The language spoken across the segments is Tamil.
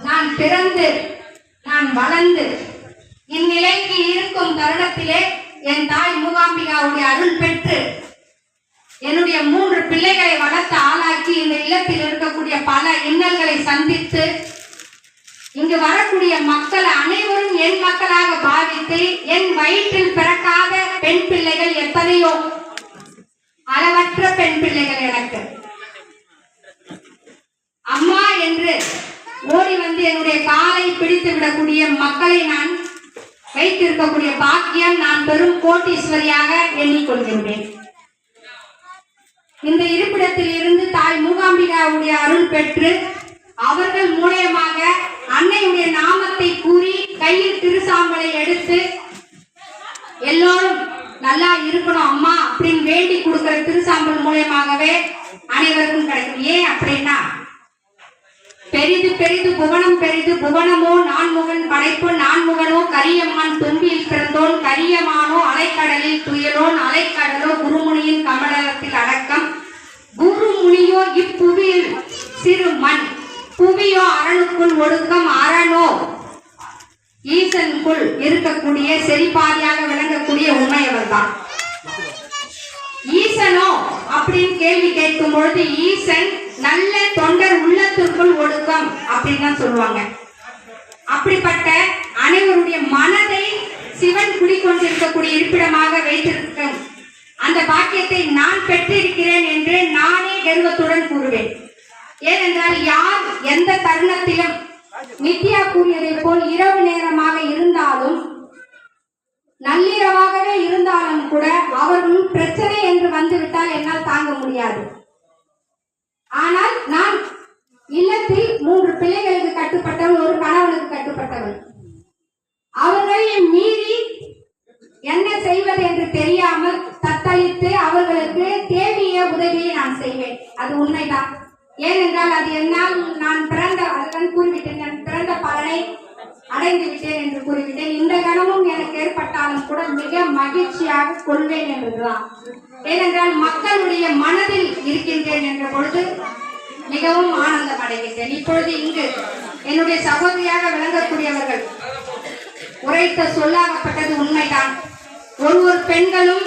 நான் பிறந்து நான் வளர்ந்து இந்நிலைக்கு இருக்கும் தருணத்திலே என் தாய் மூகாம்பிகாவுடைய அருள் பெற்று என்னுடைய மூன்று பிள்ளைகளை வளர்த்து ஆளாக்கி இந்த இல்லத்தில் இருக்கக்கூடிய பல இன்னல்களை சந்தித்து இங்கு வரக்கூடிய மக்கள் அனைவரும் என் மக்களாக பாவித்து என் வயிற்றில் பிறக்காத பெண் பிள்ளைகள் எத்தனையோ? அளவற்ற பெண் பிள்ளைகள் எனக்கு. அம்மா என்று ஓடி வந்து என்னுடைய காலை பிடித்து விடக்கூடிய மக்களை நான் வைத்திருக்கக்கூடிய பாக்கியம் நான் பெரும் கோட்டீஸ்வரியாக எண்ணிக்கொள்கின்றேன். இந்த இருப்பிடத்தில் இருந்து தாய் மூகாம்பிகாவுடைய அருள் பெற்று அவர்கள் மூலியமாக அன்னையுடைய நாமத்தை கூறி கையில் திருசாம்பலை எடுத்து எல்லோரும் நல்லா இருக்கணும் அம்மா அப்படின்னு வேண்டி கொடுக்கிற திருசாம்பல் மூலியமாகவே அனைவருக்கும் கிடைக்கும். ஏன் அப்படின்னா பெரிது பெரிது புவனம் பெரிது புவனமோ நான்முகன் படைப்பு நான்முகனோ கரியம்மான் தும்பியில் பிறந்தோன் கரியமானோ அலைக்கடலில் துயலோன் அலைக்கடலோ குருமுனியின் கமலத்தில் அடக்கம். குருமுனியோ இப்புவியில் சிறு மண் புவியோ அரணுக்குள் ஒடுக்கம் அரணோ. ஈசனுக்குள் இருக்கக்கூடிய செறிப்பாதியாக விளங்கக்கூடிய உண்மையவர் தான் ஈசனோ அப்படின்னு கேள்வி கேட்கும் பொழுது ஈசன் நல்ல தொண்டர் உள்ளத்திற்குள் ஒடுக்கம் அப்படின்னு தான் சொல்லுவாங்க. அப்படிப்பட்ட அனைவருடைய மனதை சிவன் குடிக்கொண்டிருக்கக்கூடிய இருப்பிடமாக வைத்திருக்கும் அந்த பாக்கியத்தை நான் பெற்றிருக்கிறேன் என்று நானே கர்வத்துடன் கூறுவேன். ஏனென்றால் யார் எந்த தருணத்திலும் நித்யா கூறியதை போல் இரவு நேரமாக இருந்தாலும் நள்ளிரவாகவே இருந்தாலும் கூட அவர்கள் பிரச்சனை என்று வந்துவிட்டால் என்னால் தாங்க முடியாது. ஆனால் நான் இல்லத்தில் மூன்று பிள்ளைகளுக்கு கட்டுப்பட்டவன் ஒரு கணவனுக்கு கட்டுப்பட்டவன். அவர்களை மீறி என்ன செய்வது என்று தெரியாமல் தத்தளித்து அவர்களுக்கு தேவைய உதவியை நான் செய்வேன். அது உண்மைதான். ஏனென்றால் அது என்னால் நான் பிறந்த அதுதான் கூறிவிட்டேன். நான் பிறந்த பலனை அடைந்து விட்டேன் என்று கூறிவிட்டேன். இந்த கணமும் கூட மிக மகிழ்ச்சியாக கொள்வேன் என்றுதான். ஏனென்றால் மக்களுடைய மனதில் இருக்கின்றேன் என்ற பொழுது மிகவும் ஆனந்தம் அடைகின்றேன் இப்பொழுது இங்கு என்னுடைய சகோதரியாக விளங்கக்கூடியவர்கள் உரைத்த சொல்லாகப்பட்டது உண்மைதான். ஒரு ஒரு பெண்களும்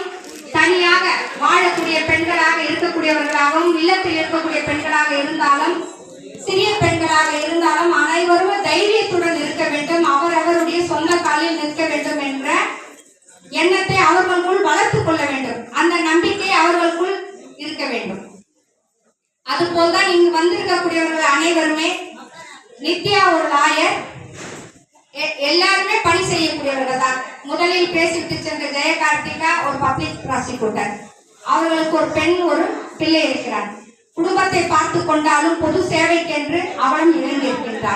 தனியாக வாழக்கூடிய பெண்களாக இருக்கக்கூடியவர்களாகவும் இல்லத்தில் இருக்கக்கூடிய பெண்களாக இருந்தாலும் சிறிய பெண்களாக இருந்தாலும் அனைவரும் தைரியத்துடன் இருக்க வேண்டும் அவரவருடைய சொந்த காலில் நிற்க வேண்டும் என்ற எண்ணத்தை அவர்களுக்குள் வளர்த்துக் கொள்ள வேண்டும். அந்த நம்பிக்கை அவர்களுக்குள் இருக்க வேண்டும். அதுபோல்தான் இங்கு வந்திருக்கக்கூடியவர்கள் அனைவருமே நித்யா ஒரு லாயர். எ- எல்லாருமே பணி செய்யக்கூடியவர்கள் தான். முதலில் பேசிவிட்டு சென்ற ஜெயகார்த்திகா ஒரு பப்ளிக் ப்ராசிக்யூட்டர். அவர்களுக்கு ஒரு பெண் ஒரு பிள்ளை இருக்கிறார். குடும்பத்தை பார்த்து கொண்டாலும் பொது சேவைக்கென்று அவளும் இருந்திருக்கின்றார்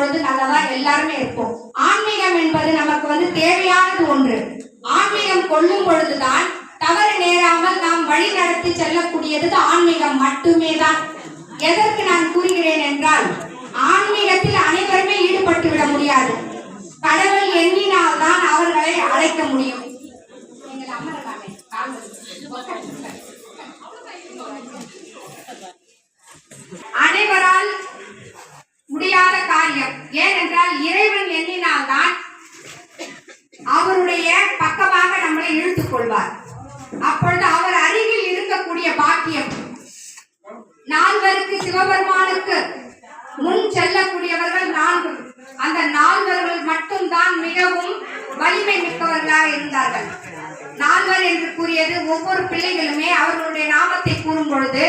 பொழுது நல்லதா எல்லாருமே இருப்போம். ஆன்மீகம் என்பது நமக்கு வந்து தேவையானது ஒன்று. ஆன்மீகம் கொள்ளும் பொழுதுதான் தவறு நேராமல் நாம் வழி நடத்தி செல்லக்கூடியது ஆன்மீகம் மட்டுமே தான் எதற்கு நான் கூறுகிறேன் என்றால் சிவபெருமானுக்கு முன் செல்லக்கூடியவர்கள் நான்கு. அந்த நால்வர்கள் மட்டும்தான் மிகவும் வலிமை மிக்கவர்களாக இருந்தார்கள். நால்வர் என்று கூறியது ஒவ்வொரு பிள்ளைகளுமே அவர்களுடைய நாமத்தை கூறும் பொழுது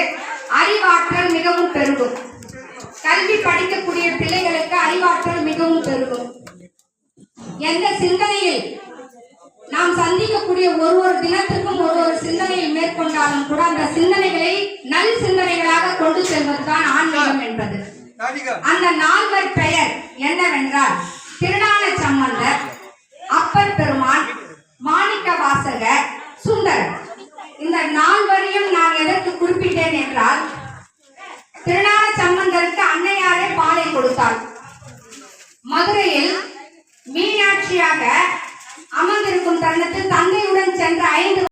அறிவாற்றல் மிகவும் பெருகும். கல்வி படிக்கக்கூடிய பிள்ளைகளுக்கு அறிவாற்றல் மிகவும் பெருகும். எந்த சிந்தனையில் நாம் சந்திக்கக்கூடிய ஒரு ஒரு தினத்துக்கும் ஒரு ஒரு சிந்தனையை மேற்கொண்டாலும் கூட அந்த சிந்தனைகளை நல் சிந்தனைகளாக கொண்டு செல்வதுதான் ஆன்மீகம் என்பது. அந்த நால்வர் பெயர் என்னவென்றால் திருநான சம்பந்தர் அப்பர் பெருமான்